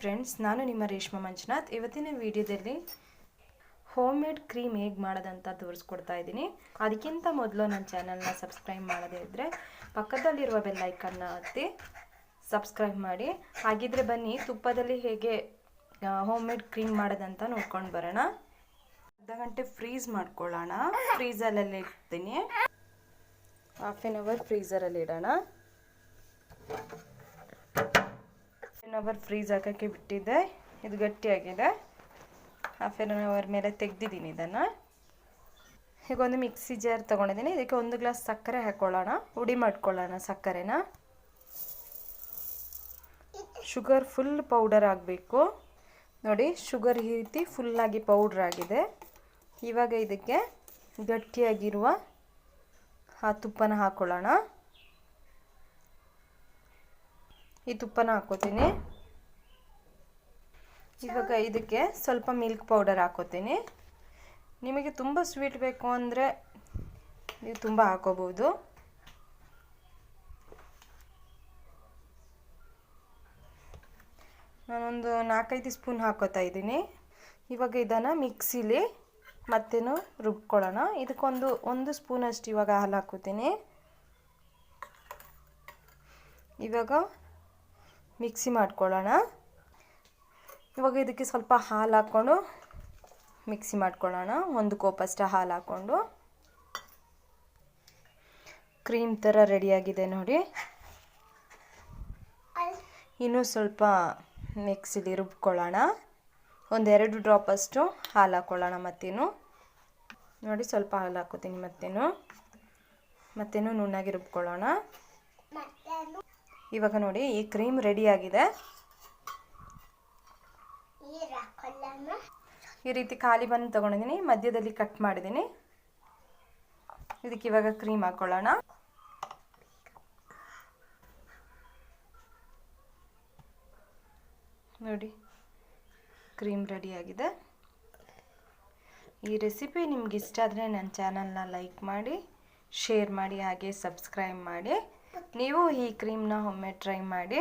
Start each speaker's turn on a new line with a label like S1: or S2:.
S1: Friends ನಾನು ನಿಮ್ಮ ರೇಷ್ಮಾ ಮಂಜುನಾಥ್. ಇವತ್ತಿನ ವಿಡಿಯೋದಲ್ಲಿ ಹೋಮ್ ಮೇಡ್ ಕ್ರೀಮ್ ಹೇಗೆ ಮಾಡೋದಂತ ತೋರಿಸ್ಕೊಡ್ತಾ ಇದ್ದೀನಿ. ಅದಕ್ಕಿಂತ ಮೊದಲು ನನ್ನ ಚಾನಲ್ನ ಸಬ್ಸ್ಕ್ರೈಬ್ ಮಾಡದೇ ಇದ್ದರೆ ಪಕ್ಕದಲ್ಲಿರುವ ಬೆಲ್ ಐಕನ್ನ ಒತ್ತಿ ಸಬ್ಸ್ಕ್ರೈಬ್ ಮಾಡಿ. ಹಾಗಿದ್ರೆ ಬನ್ನಿ, ತುಪ್ಪದಲ್ಲಿ ಹೇಗೆ ಹೋಮ್ ಮೇಡ್ ಕ್ರೀಮ್ ಮಾಡೋದಂತ ನೋಡ್ಕೊಂಡು ಬರೋಣ. ಅರ್ಧ ಗಂಟೆ ಫ್ರೀಸ್ ಮಾಡ್ಕೊಳ್ಳೋಣ. ಫ್ರೀಸರಲ್ಲಿ ಇಡ್ತೀನಿ. ಹಾಫ್ ಆನ್ ಅವರ್ ಫ್ರೀಸರಲ್ಲಿ ಇಡೋಣ. ಅವರ್ ಫ್ರೀಜ್ ಹಾಕೋಕ್ಕೆ ಬಿಟ್ಟಿದ್ದೆ. ಇದು ಗಟ್ಟಿಯಾಗಿದೆ. ಹಾಫ್ ಎನ್ ಅವರ್ ಮೇಲೆ ತೆಗ್ದಿದ್ದೀನಿ ಇದನ್ನು. ಈಗ ಒಂದು ಮಿಕ್ಸಿ ಜಾರ್ ತೊಗೊಂಡಿದ್ದೀನಿ. ಇದಕ್ಕೆ ಒಂದು ಗ್ಲಾಸ್ ಸಕ್ಕರೆ ಹಾಕ್ಕೊಳ್ಳೋಣ ಹುಡಿ ಮಾಡ್ಕೊಳ್ಳೋಣ ಸಕ್ಕರೆನ. ಶುಗರ್ ಫುಲ್ ಪೌಡರ್ ಆಗಬೇಕು. ನೋಡಿ ಶುಗರ್ ಈ ರೀತಿ ಫುಲ್ಲಾಗಿ ಪೌಡ್ರ್ ಆಗಿದೆ. ಇವಾಗ ಇದಕ್ಕೆ ಗಟ್ಟಿಯಾಗಿರುವ ಆ ತುಪ್ಪನ ಹಾಕ್ಕೊಳ್ಳೋಣ ಈ ತುಪ್ಪನ ಹಾಕೋತೀನಿ ಇವಾಗ ಇದಕ್ಕೆ ಸ್ವಲ್ಪ ಮಿಲ್ಕ್ ಪೌಡರ್ ಹಾಕೋತೀನಿ ನಿಮಗೆ ತುಂಬ ಸ್ವೀಟ್ ಬೇಕು ಅಂದರೆ ನೀವು ತುಂಬ ಹಾಕೋಬೋದು ನಾನೊಂದು ನಾಲ್ಕೈದು ಸ್ಪೂನ್ ಹಾಕೋತಾ ಇದ್ದೀನಿ. ಇವಾಗ ಇದನ್ನು ಮಿಕ್ಸಿಲಿ ಮತ್ತೇನು ರುಬ್ಕೊಳ್ಳೋಣ. ಇದಕ್ಕೊಂದು ಒಂದು ಸ್ಪೂನಷ್ಟು ಇವಾಗ ಹಾಲು ಹಾಕೋತೀನಿ ಇವಾಗ ಮಿಕ್ಸಿ ಮಾಡ್ಕೊಳ್ಳೋಣ. ಇವಾಗ ಇದಕ್ಕೆ ಸ್ವಲ್ಪ ಹಾಲು ಹಾಕ್ಕೊಂಡು ಮಿಕ್ಸಿ ಮಾಡ್ಕೊಳ್ಳೋಣ. ಒಂದು ಕೋಪಷ್ಟು ಹಾಲು ಹಾಕ್ಕೊಂಡು. ಕ್ರೀಮ್ ಥರ ರೆಡಿಯಾಗಿದೆ ನೋಡಿ. ಇನ್ನೂ ಸ್ವಲ್ಪ ಮಿಕ್ಸಿಲಿ ರುಬ್ಕೊಳ್ಳೋಣ. ಒಂದೆರಡು ಡ್ರಾಪಷ್ಟು ಹಾಲು ಹಾಕ್ಕೊಳ್ಳೋಣ ಮತ್ತೇನು. ನೋಡಿ ಸ್ವಲ್ಪ ಹಾಲು ಹಾಕೋತೀನಿ ಮತ್ತೇನು. ಮತ್ತೇನು ನುಣ್ಣಾಗಿ ರುಬ್ಕೊಳ್ಳೋಣ. ಇವಾಗ ನೋಡಿ, ಈ ಕ್ರೀಮ್ ರೆಡಿಯಾಗಿದೆ ಈ ರೀತಿ ಖಾಲಿ ಬಂದು ತಗೊಂಡಿದ್ದೀನಿ, ಮಧ್ಯದಲ್ಲಿ ಕಟ್ ಮಾಡಿದ್ದೀನಿ. ಇದಕ್ಕೆ ಇವಾಗ ಕ್ರೀಮ್ ಹಾಕ್ಕೊಳ್ಳೋಣ ನೋಡಿ ಕ್ರೀಮ್ ರೆಡಿಯಾಗಿದೆ ಈ ರೆಸಿಪಿ ನಿಮ್ಗೆ ಇಷ್ಟ ಆದರೆ ನನ್ನ ಚಾನಲ್ನ ಲೈಕ್ ಮಾಡಿ ಶೇರ್ ಮಾಡಿ, ಹಾಗೆ ಸಬ್ಸ್ಕ್ರೈಬ್ ಮಾಡಿ. ನೀವು ಈ ಕ್ರೀಮ್ನ ಒಮ್ಮೆ ಟ್ರೈ ಮಾಡಿ.